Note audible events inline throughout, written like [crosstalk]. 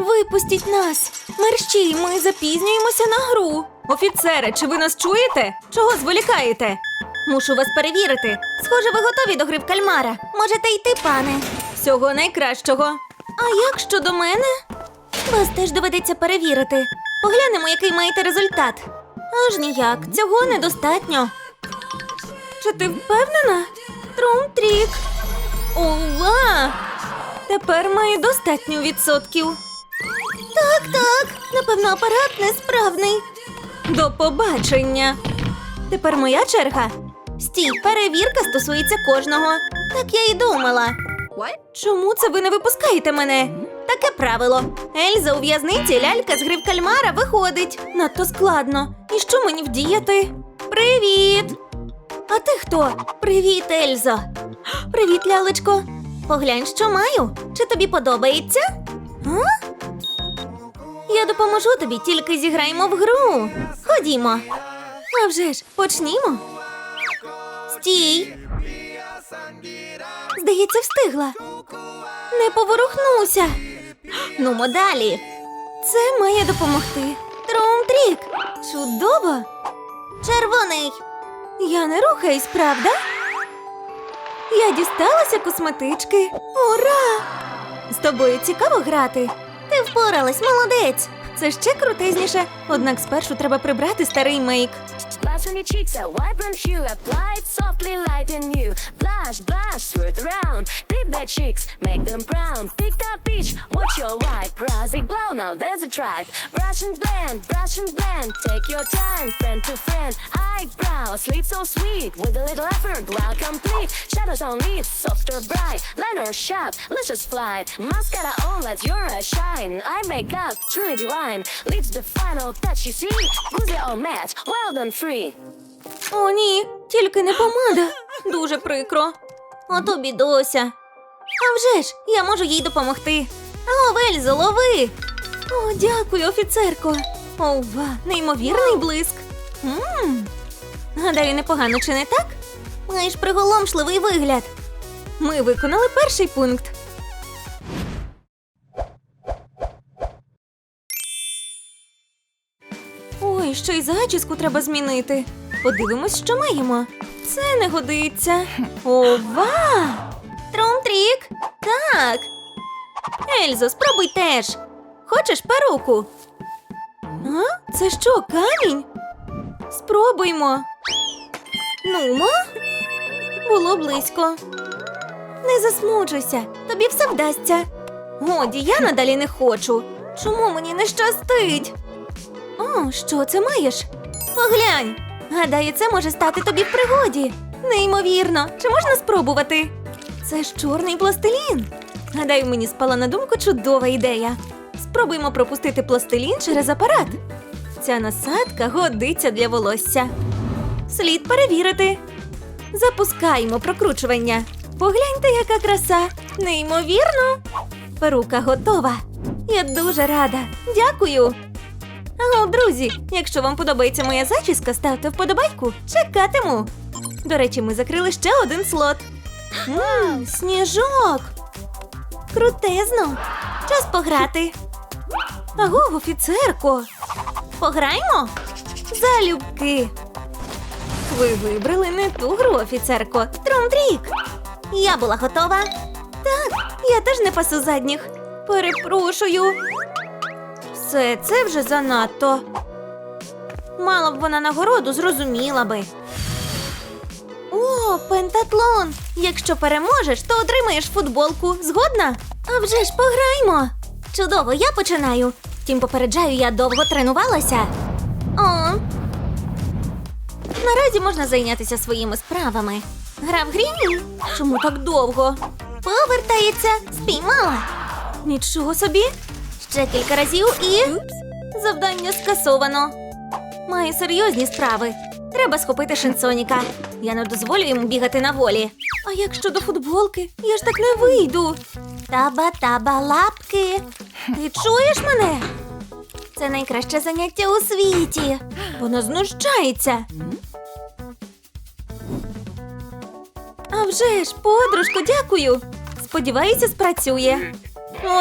Випустіть нас! Мерщій, ми запізнюємося на гру. Офіцере, чи ви нас чуєте? Чого зволікаєте? Мушу вас перевірити. Схоже, ви готові до гри в кальмара. Можете йти, пане. Всього найкращого. А як щодо мене? Вас теж доведеться перевірити. Поглянемо, який маєте результат. Аж ніяк, цього недостатньо. Чи ти впевнена? Трум-трік. Ова! Тепер має достатньо відсотків. Так, так. Напевно, апарат несправний. До побачення. Тепер моя черга. Стій, перевірка стосується кожного. Так я і думала. Чому це ви не випускаєте мене? Таке правило. Ельза у в'язниці лялька з гри в кальмара виходить. Надто складно. І що мені вдіяти? Привіт! А ти хто? Привіт, Ельзо. Привіт, лялечко. Поглянь, що маю. Чи тобі подобається? А? Я допоможу тобі, тільки зіграємо в гру. Ходімо. А вже ж, почнімо. Стій. Здається, встигла. Не поворухнуся. Нумо далі. Це має допомогти. Трум-трік. Чудово. Червоний. Я не рухаюсь, правда? Я дісталася косметички. Ура! З тобою цікаво грати. Впоралась, молодець. Це ще крутезніше. Однак спершу треба прибрати старий мейк. On your cheeks, a vibrant hue. Apply it softly, lighten you. Blush, blush, smooth around. Dip their cheeks, make them brown. Pick that peach, watch your white. Rosy glow, now there's a try. Brush and blend, brush and blend. Take your time, friend to friend. Eyebrow, sleep so sweet. With a little effort, well complete. Shadows on softer bright. Liner sharp, just fly. Mascara on, let your eyes shine. Eye makeup, truly divine. Lips the final touch you see. Who's all match? Well done, free. О, ні, тільки не помада. Дуже прикро. Ото бідося. А вже ж, я можу їй допомогти. О, Вельзо, лови. О, дякую, офіцерко. Ова, неймовірний блиск. Мм. Гадаю, непогано, чи не так? Маєш приголомшливий вигляд. Ми виконали перший пункт. Ой, ще й зачіску треба змінити. Подивимось, що маємо. Це не годиться. Ова! Трум-трік! Так. Ельзо, спробуй теж. Хочеш перуку? А? Це що, камінь? Спробуймо. Нумо. Було близько. Не засмучуйся, тобі все вдасться. Годі, я надалі не хочу. Чому мені не щастить? О, що це маєш? Поглянь. Гадаю, це може стати тобі в пригоді. Неймовірно, чи можна спробувати? Це ж чорний пластилін. Гадаю, мені спала на думку чудова ідея. Спробуємо пропустити пластилін через апарат. Ця насадка годиться для волосся. Слід перевірити. Запускаємо прокручування. Погляньте, яка краса! Неймовірно! Перука готова. Я дуже рада. Дякую. Алло, друзі, якщо вам подобається моя зачіска, ставте вподобайку. Чекатиму. До речі, ми закрили ще один слот. Мм, сніжок. Крутезно. Час пограти. Аго, офіцерко. Пограємо? Залюбки. Ви вибрали не ту гру, офіцерко. Трумдрік. Я була готова. Так, я теж не пасу задніх. Перепрошую. Все, це вже занадто. Мала б вона нагороду, зрозуміла би. О, пентатлон! Якщо переможеш, то отримаєш футболку. Згодна? А вже ж пограймо. Чудово, я починаю. Втім, попереджаю, я довго тренувалася. О. Наразі можна зайнятися своїми справами. Гра в грі? Чому так довго? Повертається, спіймала. Нічого собі. Ще кілька разів і. Завдання скасовано. Маю серйозні справи. Треба схопити Шинсоніка. Я не дозволю йому бігати на волі. А як щодо футболки? Я ж так не вийду. Таба-таба лапки. Ти чуєш мене? Це найкраще заняття у світі. Воно знущається. А вже ж, подружко, дякую. Сподіваюся, спрацює.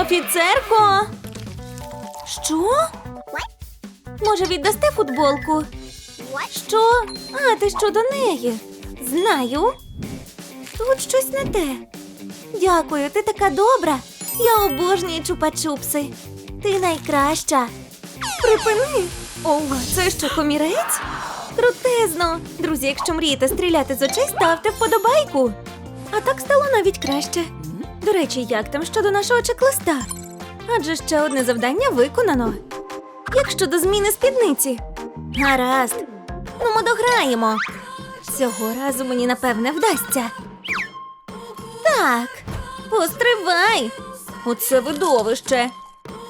Офіцерко. Що? Може, віддасте футболку? Що? А, ти що до неї? Знаю. Тут щось не те. Дякую, ти така добра. Я обожнюю чупа-чупси. Ти найкраща. Припини. Ого, це що, комірець? Крутезно. Друзі, якщо мрієте стріляти з очей, ставте вподобайку. А так стало навіть краще. До речі, як там щодо нашого чек-листа? Адже ще одне завдання виконано. Як щодо зміни спідниці? Гаразд. Ну, ми дограємо. Цього разу мені напевне вдасться. Так, постривай. Оце видовище.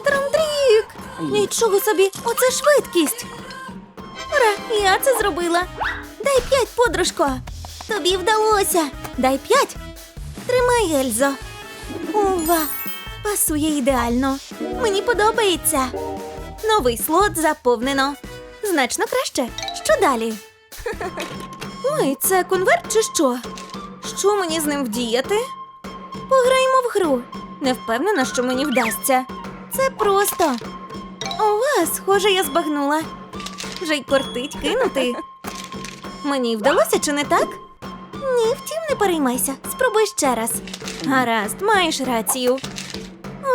Трамдрік! Нічого собі, оце швидкість. Ура, я це зробила. Дай п'ять, подружко. Тобі вдалося. Дай п'ять. Тримай, Ельзо. Ова, пасує ідеально. Мені подобається. Новий слот заповнено. Значно краще. Що далі? [laughs] Ой, це конверт чи що? Що мені з ним вдіяти? Пограємо в гру. Не впевнена, що мені вдасться. Це просто. Ова, схоже, я збагнула. Вже й кортить кинути. [laughs] Мені вдалося чи не так? Ні, втім, не переймайся. Спробуй ще раз. Гаразд, маєш рацію.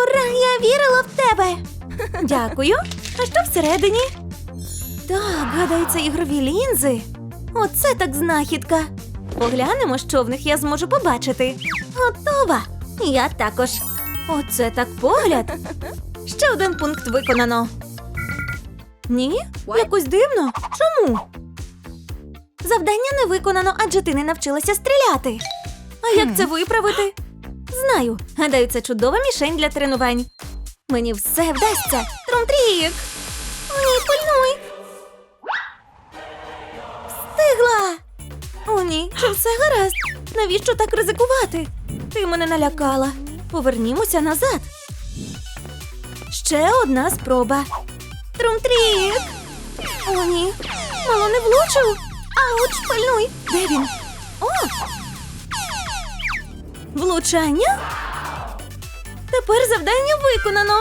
Ура, я вірила в тебе. Дякую. А що всередині? Так, гадаю, це ігрові лінзи. Оце так знахідка. Поглянемо, що в них я зможу побачити. Готова. Я також. Оце так погляд. Ще один пункт виконано. Ні? Якось дивно. Чому? Завдання не виконано, адже ти не навчилася стріляти. А як це виправити? Знаю. Гадаю, це чудова мішень для тренувань. Мені все вдасться. Трумтрік! Ні, пильнуй! Встигла! О, ні, все гаразд? Навіщо так ризикувати? Ти мене налякала. Повернімося назад. Ще одна спроба. Трумтрік! О, ні. Мало не влучив. Ауч, пильнуй. Де він? О! Влучання? Тепер завдання виконано.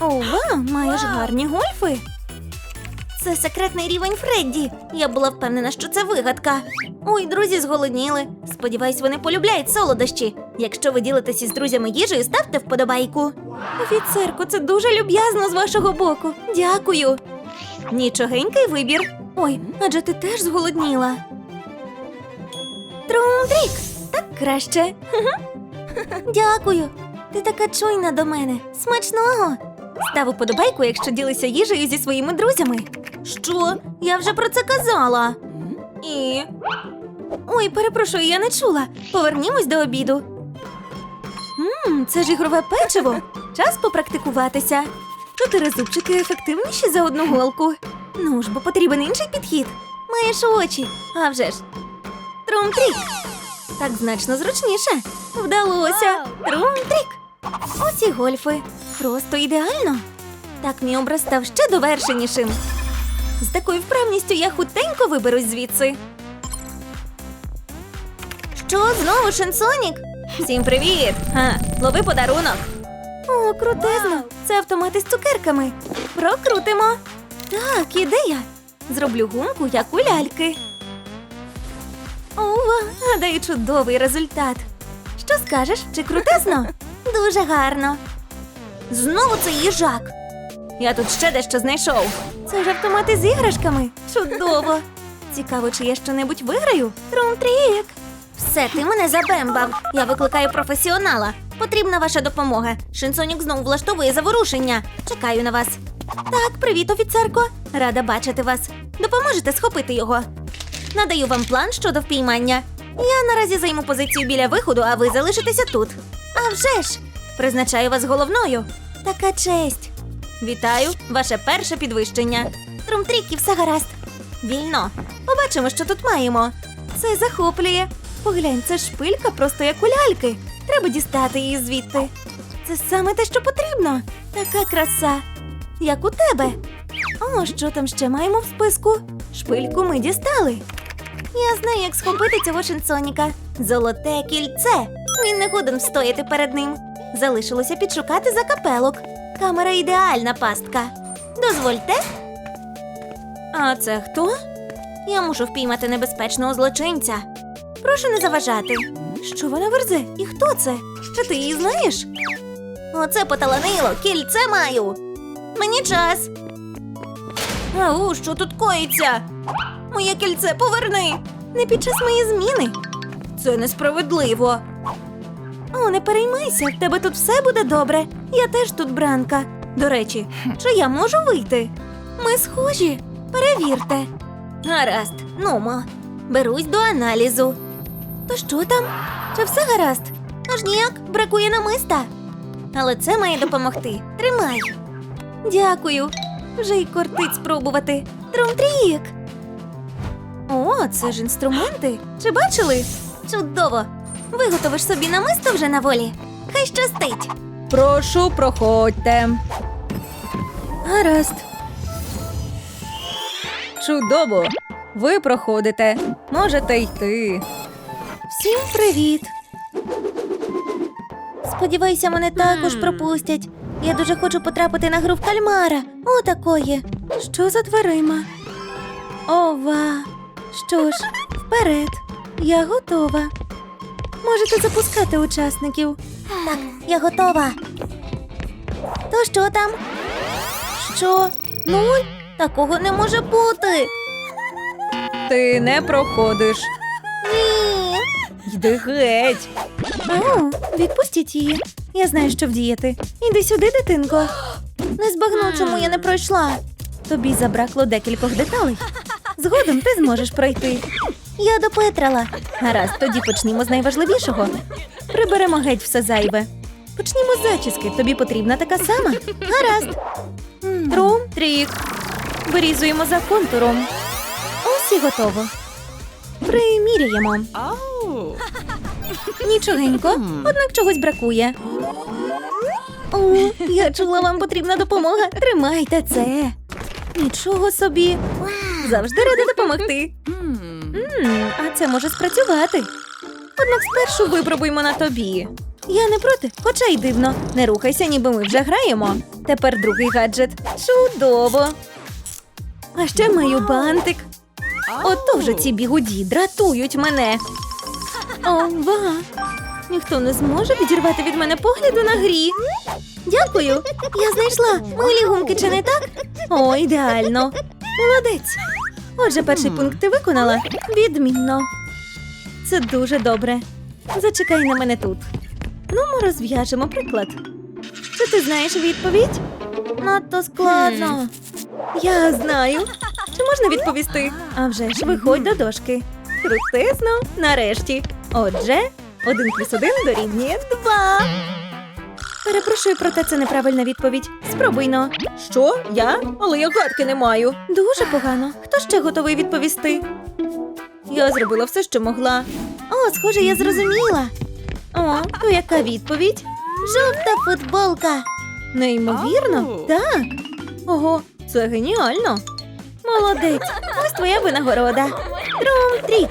Ова, маєш гарні гольфи. Це секретний рівень Фредді. Я була впевнена, що це вигадка. Ой, друзі зголодніли. Сподіваюсь, вони полюбляють солодощі. Якщо ви ділитесь із друзями їжею, ставте вподобайку. Офіцерко, це дуже люб'язно з вашого боку. Дякую. Нічогенький вибір. Ой, адже ти теж зголодніла. Трумдрік, так краще. [laughs] Дякую. Ти така чуйна до мене. Смачного. Став уподобайку, якщо ділися їжею зі своїми друзями. Що? Я вже про це казала. І. Ой, перепрошую, я не чула. Повернімось до обіду. Мм, це ж ігрове печиво. [laughs] Час попрактикуватися. Чотири зубчики ефективніші за одну голку. Ну ж, бо потрібен інший підхід. Маєш очі, а вже ж. Трум-трік. Так значно зручніше. Вдалося. Трум-трік. Ось і гольфи. Просто ідеально. Так мій образ став ще довершенішим. З такою вправністю я хутенько виберусь звідси. Що, знову Шансонік? Всім привіт! Ха, лови подарунок. О, крутезно! Це автомати з цукерками. Прокрутимо. Так, ідея. Зроблю гумку, як у ляльки. Ова, гадаю, чудовий результат. Що скажеш, чи крутезно? [laughs] Дуже гарно. Знову цей їжак. Я тут ще дещо знайшов. Це ж автомати з іграшками. Чудово. [laughs] Цікаво, чи я щонебудь виграю? Трум-трік. Все, ти мене забембав. Я викликаю професіонала. Потрібна ваша допомога. Шинсонік знову влаштовує заворушення. Чекаю на вас. Так, привіт, офіцерко. Рада бачити вас. Допоможете схопити його. Надаю вам план щодо впіймання. Я наразі займу позицію біля виходу, а ви залишитеся тут. А вже ж! Призначаю вас головною. Така честь. Вітаю, ваше перше підвищення. Трумтрік і все гаразд. Вільно. Побачимо, що тут маємо. Це захоплює. Поглянь, це шпилька просто як у ляльки. Треба дістати її звідти. Це саме те, що потрібно. Така краса. Як у тебе. О, що там ще маємо в списку? Шпильку ми дістали. Я знаю, як схопити цього шинсоніка. Золоте кільце. Він не годен встояти перед ним. Залишилося підшукати закапелок. Камера ідеальна пастка. Дозвольте. А це хто? Я мушу впіймати небезпечного злочинця. Прошу не заважати. Що вона верзе? І хто це? Чи ти її знаєш? Оце поталанило, кільце маю. Мені час. Ау, що тут коїться? Моє кільце поверни. Не під час моєї зміни. Це несправедливо. О, не переймайся, в тебе тут все буде добре. Я теж тут бранка. До речі, чи я можу вийти? Ми схожі. Перевірте. Гаразд, нумо. Берусь до аналізу. То що там? Чи все гаразд? Аж ніяк, бракує намиста. Але це має допомогти. Тримай. Дякую. Вже й кортить спробувати. Трумтрік. О, це ж інструменти. Чи бачили? Чудово. Виготовиш собі намисто вже на волі. Хай щастить. Прошу, проходьте. Гаразд. Чудово. Ви проходите. Можете йти. Всім привіт. Сподіваюся, мене також пропустять. Я дуже хочу потрапити на гру в кальмара. О, такої. Що за дверима? Ова. Що ж, вперед. Я готова. Можете запускати учасників. Так, я готова. То що там? Що? Нуль? Такого не може бути. Ти не проходиш. Ні. Йди геть. О, відпустіть її. Я знаю, що вдіяти. Іди сюди, дитинко. Не збагну, чому я не пройшла. Тобі забракло декількох деталей. Згодом ти зможеш пройти. Я допетрала. Гаразд, тоді почнімо з найважливішого. Приберемо геть все зайве. Почнімо з зачіски. Тобі потрібна така сама. Гаразд. Трум, трік. Вирізуємо за контуром. Ось і готово. Приміряємо. Нічогенько, однак чогось бракує. О, я чула, вам потрібна допомога. Тримайте це. Нічого собі. Завжди рада допомогти. М, а це може спрацювати. Однак спершу випробуймо на тобі. Я не проти, хоча й дивно. Не рухайся, ніби ми вже граємо. Тепер другий гаджет. Чудово. А ще маю бантик. Ото вже ці бігуді дратують мене. Ова! Ніхто не зможе відірвати від мене погляду на грі. Дякую. Я знайшла милі гумки, чи не так? О, ідеально. Молодець. Отже, перший пункт ти виконала. Відмінно. Це дуже добре. Зачекай на мене тут. Ну, ми розв'яжемо приклад. Чи ти знаєш відповідь? Надто складно. Я знаю. Чи можна відповісти? А вже ж виходь до дошки. Крутизно, нарешті. Отже, один плюс один дорівнює два. Перепрошую, проте це неправильна відповідь. Спробуй но. Що? Я? Але я гадки не маю. Дуже погано. Хто ще готовий відповісти? Я зробила все, що могла. О, схоже, я зрозуміла. О, то яка відповідь? Жовта футболка. Неймовірно, так. Ого, це геніально. Молодець, ось твоя винагорода. Трум-трік.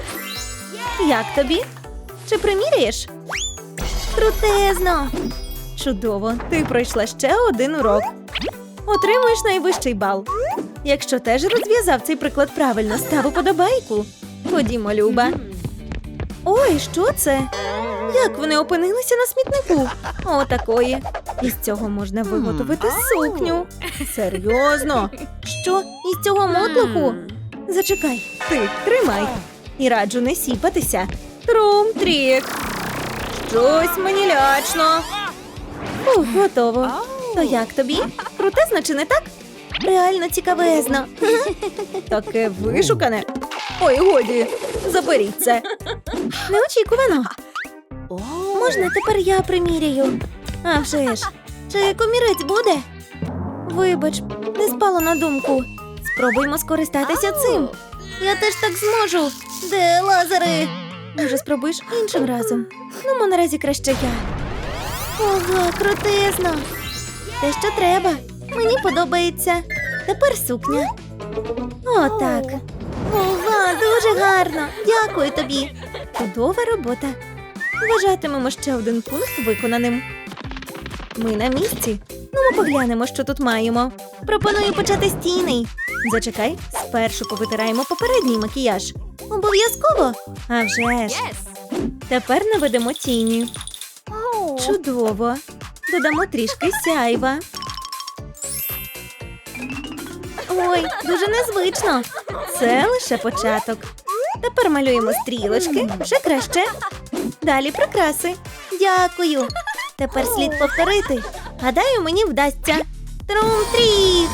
Як тобі? Чи приміряєш? Крутезно. Чудово, ти пройшла ще один урок. Отримуєш найвищий бал. Якщо теж розв'язав цей приклад правильно, став уподобайку. Ходімо, Люба. Ой, що це? Як вони опинилися на смітнику? О, такої. Із цього можна виготовити сукню. Серйозно? Що? Із цього мотлуху? Зачекай, ти тримай. І раджу не сіпатися. Трум-трік. Щось мені лячно. Ух, готово. То як тобі? Крутезно чи не так? Реально цікавезно. [laughs] Таке вишукане. Ой, годі, заберіть це. Неочікувано. Можна тепер я приміряю? А вже ж. Чи комірець буде? Вибач, не спало на думку. Спробуймо скористатися цим. Я теж так зможу. Де лазери? Може, спробуєш іншим разом. Ну, наразі краще я. Ого, крутизно. Те, що треба. Мені подобається. Тепер сукня. О, так. Ова, дуже гарно. Дякую тобі. Чудова робота. Вважатимемо ще один пункт виконаним. Ми на місці. Ну, Ходімо поглянемо, що тут маємо. Пропоную почати з тіней. Зачекай, спершу повитираємо попередній макіяж. Обов'язково. А вже ж. Тепер наведемо тіні. Чудово. Додамо трішки сяйва. Ой, дуже незвично. Це лише початок. Тепер малюємо стрілочки, вже краще. Далі прикраси. Дякую. Тепер слід повторити. Гадаю, мені вдасться. Трум-трік!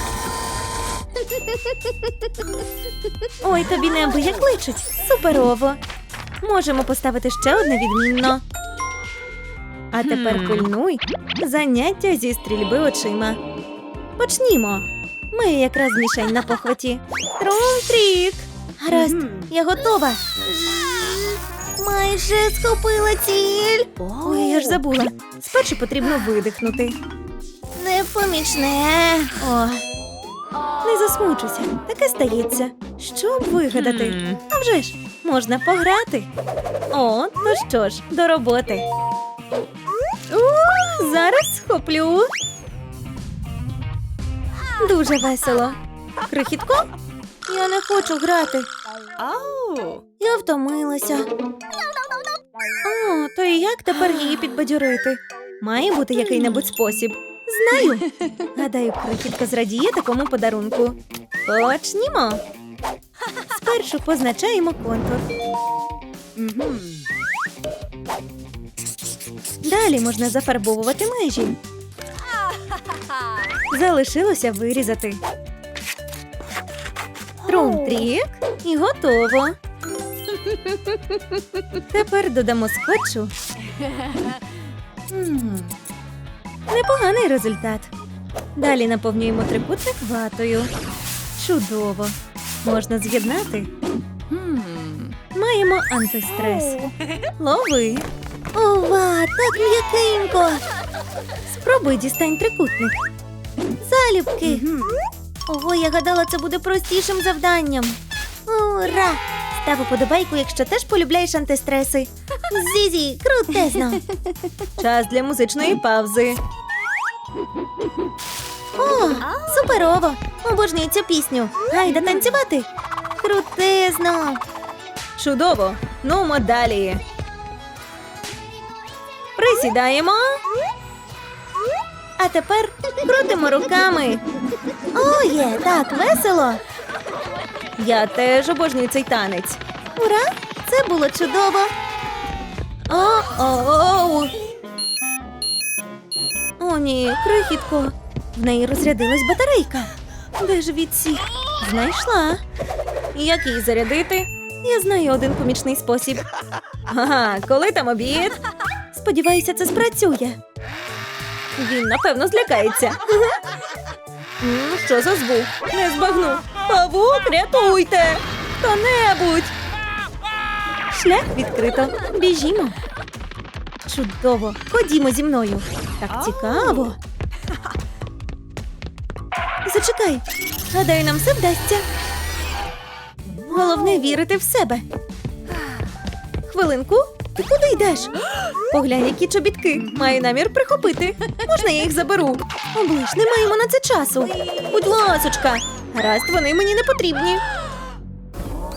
Ой, тобі небо як личить. Суперово. Можемо поставити ще одне відмінно. А тепер пильнуй заняття зі стрільби очима. Почнімо. Ми якраз мішень на похваті. Трум-трік! Гаразд, я готова. Майже схопила ціль. Ой, я ж забула. Спершу потрібно видихнути. Непомічне. О. Не засмучуйся, таке стається. Що б вигадати? А вже ж, можна пограти. О, ну що ж, до роботи. Зараз схоплю. Дуже весело. Крихітко? Я не хочу грати. Я втомилася. О, то і як тепер її підбадьорити? Має бути який-небудь спосіб. Знаю. Гадаю, крихітка зрадіє такому подарунку. Почнімо. Спершу позначаємо контур. Далі можна зафарбовувати межі. Залишилося вирізати. Трум-трік і готово. Тепер додамо скотчу. Непоганий результат. Далі наповнюємо трикутник ватою. Чудово. Можна з'єднати. Маємо антистрес. Лови. Ова, так м'якенько. Спробуй дістань трикутник. Залюбки. Ого, я гадала, це буде простішим завданням. Ура! Став уподобайку, якщо теж полюбляєш антистреси. Зізі, крутезно. [laughs] Час для музичної паузи. О, суперово! Обожнюю цю пісню. Гайда танцювати. Крутезно. Чудово. Нумо далі. Присідаємо. А тепер крутимо руками. О, є, так весело. Я теж обожнюю цей танець. Ура! Це було чудово. О-о-оу. О, ні, крихітко. В неї розрядилась батарейка. Де ж відсік? Знайшла. Як її зарядити? Я знаю один помічний спосіб. Ага, коли там обід? Сподіваюся, це спрацює. Він, напевно, злякається. Що за звук? Не збагну. Павук, рятуйте! Хто-небудь! Шлях відкрито. Біжімо. Чудово. Ходімо зі мною. Так цікаво. Зачекай. Гадаю, нам все вдасться. Головне вірити в себе. Хвилинку. Ти куди йдеш? Поглянь, які чобітки. Маю намір прихопити. Можна я їх заберу? Оближ, не маємо на це часу. Будь ласочка. Гаразд, вони мені не потрібні.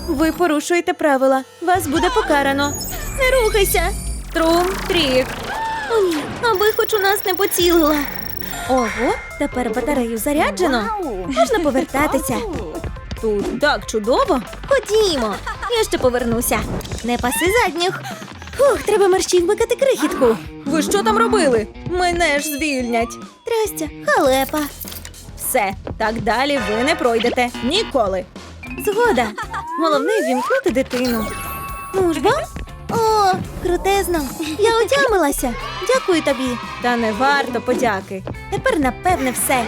Ви порушуєте правила. Вас буде покарано. Не рухайся. Трум, трік. О, ні, аби хоч у нас не поцілила. Ого, тепер батарею заряджено. Можна повертатися. Тут так чудово. Ходімо. Я ще повернуся. Не паси задніх. Фух, треба мерщій вмикати крихітку. Ви що там робили? Мене ж звільнять. Трястя, халепа. Все, так далі ви не пройдете. Ніколи. Згода. Головне вімкнути дитину. Ну ж бо? О, крутезно. Я отямилася. Дякую тобі. Та не варто подяки. Тепер напевне все.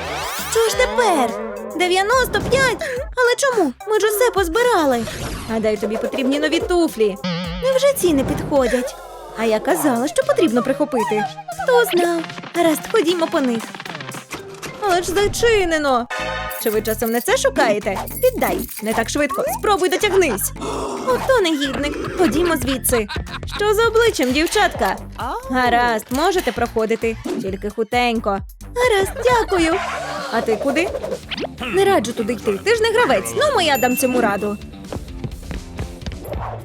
Що ж тепер? 95? Але чому? Ми ж усе позбирали. Гадаю, тобі потрібні нові туфлі. Невже не підходять? А я казала, що потрібно прихопити. Хто знав? Гаразд, ходімо по них. Але ж зачинено. Чи ви часом не це шукаєте? Віддай, не так швидко. Спробуй дотягнись. Ото негідник. Ходімо звідси. Що за обличчям, дівчатка? Гаразд, можете проходити, тільки хутенько. Гаразд, дякую. А ти куди? Не раджу туди йти. Ти ж не гравець. Ну, моя дам цьому раду.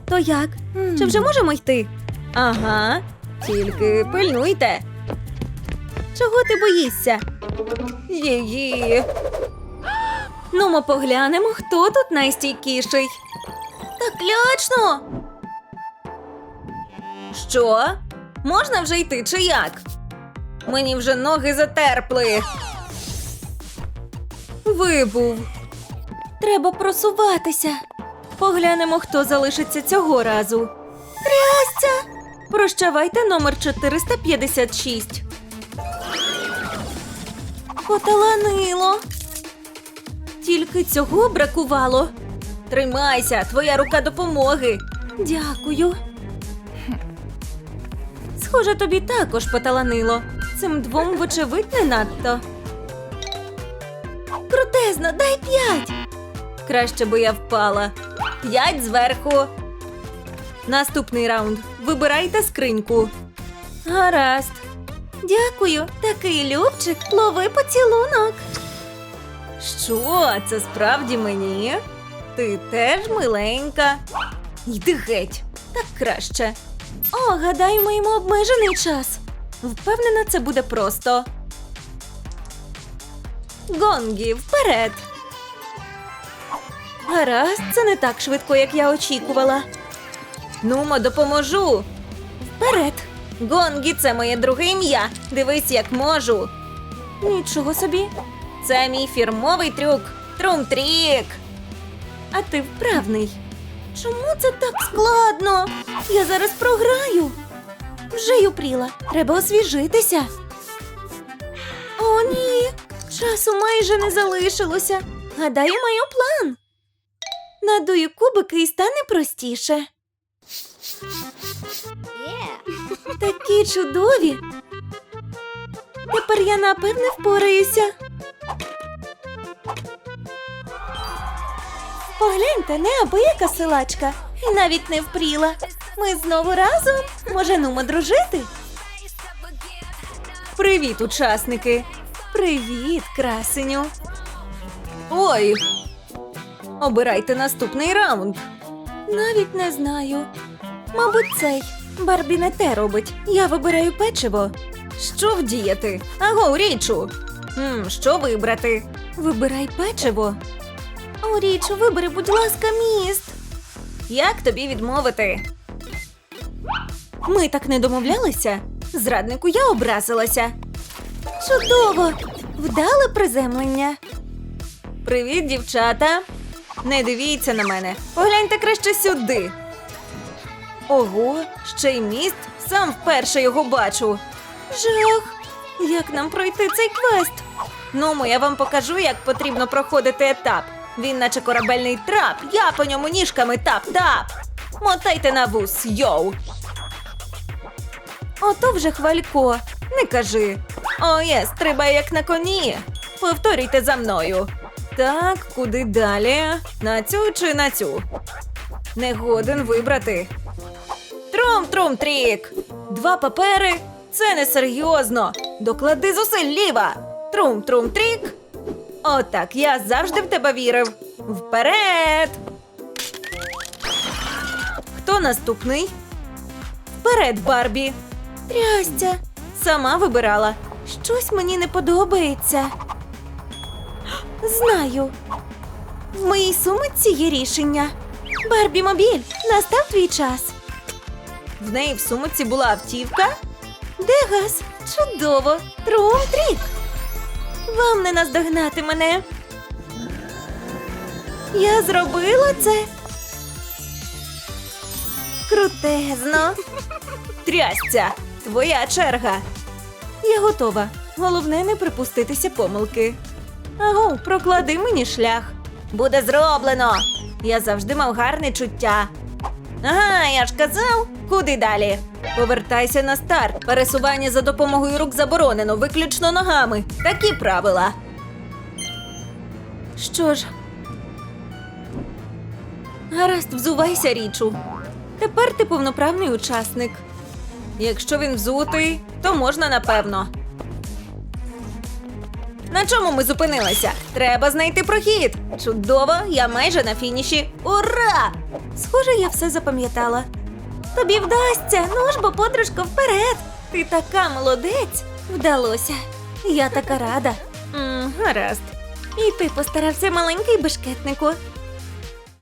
То як? Чи вже можемо йти? Ага, тільки пильнуйте. Чого ти боїшся? Її. Ну, ми поглянемо, хто тут найстійкіший. Так лячно. Що? Можна вже йти чи як? Мені вже ноги затерпли. Вибув. Треба просуватися. Поглянемо, хто залишиться цього разу. Трясця! Прощавайте номер 456. Поталанило. Тільки цього бракувало. Тримайся, твоя рука допомоги. Дякую. Схоже, тобі також поталанило. Цим двом, вочевидь, не надто. Крутезно, дай п'ять. Краще би я впала. П'ять зверху. Наступний раунд. Вибирайте скриньку. Гаразд. Дякую, такий любчик, лови поцілунок. Що, це справді мені? Ти теж миленька. Йди геть, так краще. О, гадаю, маємо обмежений час. Впевнена, це буде просто. Гонгі, вперед. Гаразд, це не так швидко, як я очікувала. Нумо, допоможу. Вперед. Гонгі це моє друге ім'я. Дивись, як можу. Нічого собі. Це мій фірмовий трюк. Трум-трік. А ти вправний. Чому це так складно? Я зараз програю. Вже й упріла. Треба освіжитися. О, ні. Часу майже не залишилося. Гадаю, маю план. Надую кубики і стане простіше. Такі чудові. Тепер я напевне впораюся. Погляньте, неабияка силачка. І навіть не впріла. Ми знову разом. Може, нумо дружити? Привіт, учасники. Привіт, красеню. Ой. Обирайте наступний раунд. Навіть не знаю. Мабуть, цей. Барбі не те робить. Я вибираю печиво. Що вдіяти? Аго, річу. М, що вибрати? Вибирай печиво. О, річу, вибери, будь ласка, міст. Як тобі відмовити? Ми так не домовлялися. Зраднику я образилася. Чудово! Вдале приземлення. Привіт, дівчата. Не дивіться на мене. Погляньте краще сюди. Ого, ще й міст. Сам вперше його бачу. Жах! Як нам пройти цей квест? Ну, я вам покажу, як потрібно проходити етап. Він наче корабельний трап. Я по ньому ніжками тап-тап. Мотайте на вус, йоу. Ото вже хвалько. Не кажи. О, є, стрибай як на коні. Повторюйте за мною. Так, куди далі? На цю чи на цю? Не годен вибрати. Трум-трум трік. Два папери. Це несерйозно. Доклади зусиль ліва. Трум-трум трік. Отак, я завжди в тебе вірив. Вперед! Хто наступний? Вперед, Барбі. Трястя. Сама вибирала. Щось мені не подобається. Знаю. В моїй сумиці є рішення. Барбі мобіль, настав твій час. В неї в сумиці була автівка. Де газ? Чудово! Трум-трік! Вам не наздогнати мене. Я зробила це. Крутезно. Трясця, твоя черга. Я готова. Головне не припуститися помилки. Агу, проклади мені шлях. Буде зроблено. Я завжди мав гарне чуття. Ага, я ж казав, куди далі? Повертайся на старт. Пересування за допомогою рук заборонено, виключно ногами. Такі правила. Що ж? Гаразд, взувайся, річу. Тепер ти повноправний учасник. Якщо він взутий, то можна напевно. На чому ми зупинилися? Треба знайти прохід. Чудово, я майже на фініші. Ура! Схоже, я все запам'ятала. Тобі вдасться, ну ж бо подружко вперед. Ти така молодець. Вдалося. Я така рада. Гаразд. І ти постарався маленький бешкетнику.